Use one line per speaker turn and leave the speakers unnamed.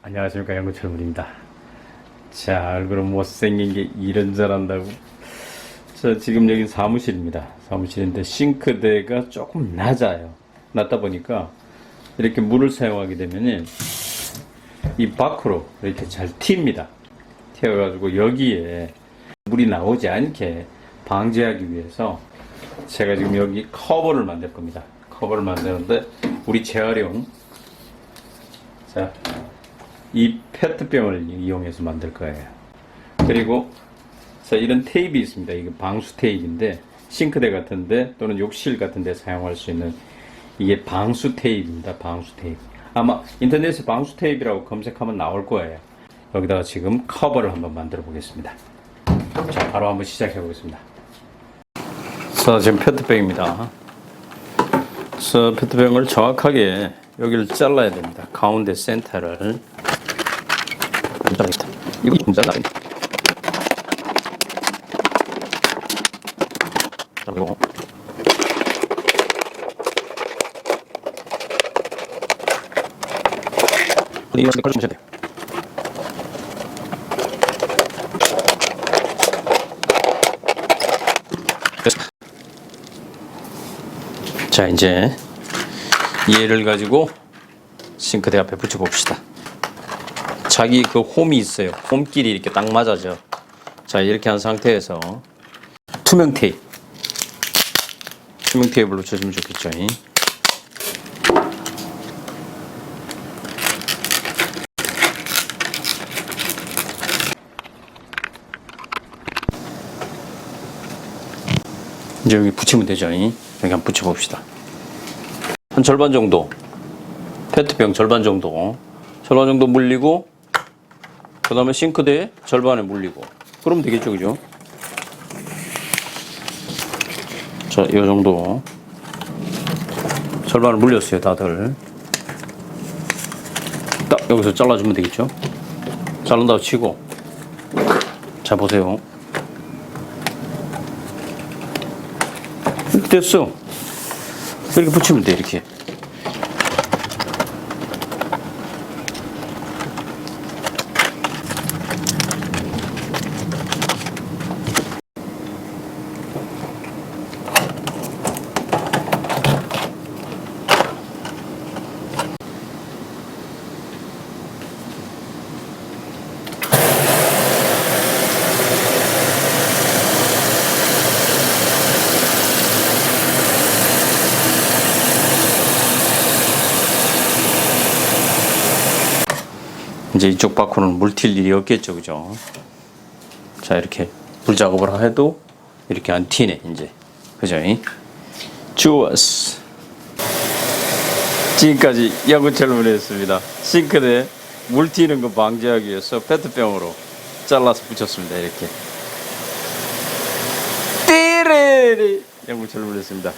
안녕하십니까. 양구철물입니다. 자 얼굴은 못생긴 게 이런 잘한다고? 자 지금 여기 사무실입니다. 사무실인데 싱크대가 조금 낮아요. 낮다 보니까 이렇게 물을 사용하게 되면은 이 밖으로 이렇게 잘 튑니다. 튀어 가지고 여기에 물이 나오지 않게 방지하기 위해서 제가 지금 여기 커버를 만들 겁니다. 커버를 만드는데 우리 재활용 자, 이 페트병을 이용해서 만들 거예요. 그리고 자, 이런 테이프 있습니다. 이게 방수 테이프인데 싱크대 같은데 또는 욕실 같은데 사용할 수 있는 이게 방수 테이프입니다. 방수 테이프. 아마 인터넷에 방수 테이프라고 검색하면 나올 거예요. 여기다가 지금 커버를 한번 만들어 보겠습니다. 자, 바로 한번 시작해 보겠습니다. 자, 지금 페트병입니다. 그래서 페트병을 정확하게 여기를 잘라야 됩니다. 가운데 센터를 잘라야겠다. 이거 좀 잘라야 돼. 그리고 이거 좀. 됐습니다. 자 이제 얘를 가지고 싱크대 앞에 붙여 봅시다. 자기 그 홈이 있어요. 홈끼리 이렇게 딱 맞아져. 자, 이렇게 한 상태에서 투명 테이프. 투명 테이프를 붙여주면 좋겠죠. 이제 여기 붙이면 되죠. 여기 한번 붙여봅시다. 한 절반 정도. 페트병 절반 정도. 절반 정도 물리고 그 다음에 싱크대에 절반에 물리고. 그러면 되겠죠 그죠? 자 이 정도. 절반을 물렸어요 다들. 딱 여기서 잘라주면 되겠죠? 자른다고 치고. 자 보세요. 됐어 이렇게 붙이면 돼 이렇게 이제 이쪽 바코는 물튈 일이 없겠죠, 그죠? 자, 이렇게 물 작업을 해도 이렇게 안 튀네, 이제. 그죠? 좋았어. 지금까지 야구처럼 했습니다. 싱크대 물 튀는 거 방지하기 위해서 페트병으로 잘라서 붙였습니다, 이렇게. 띠리리! 야구처럼 했습니다.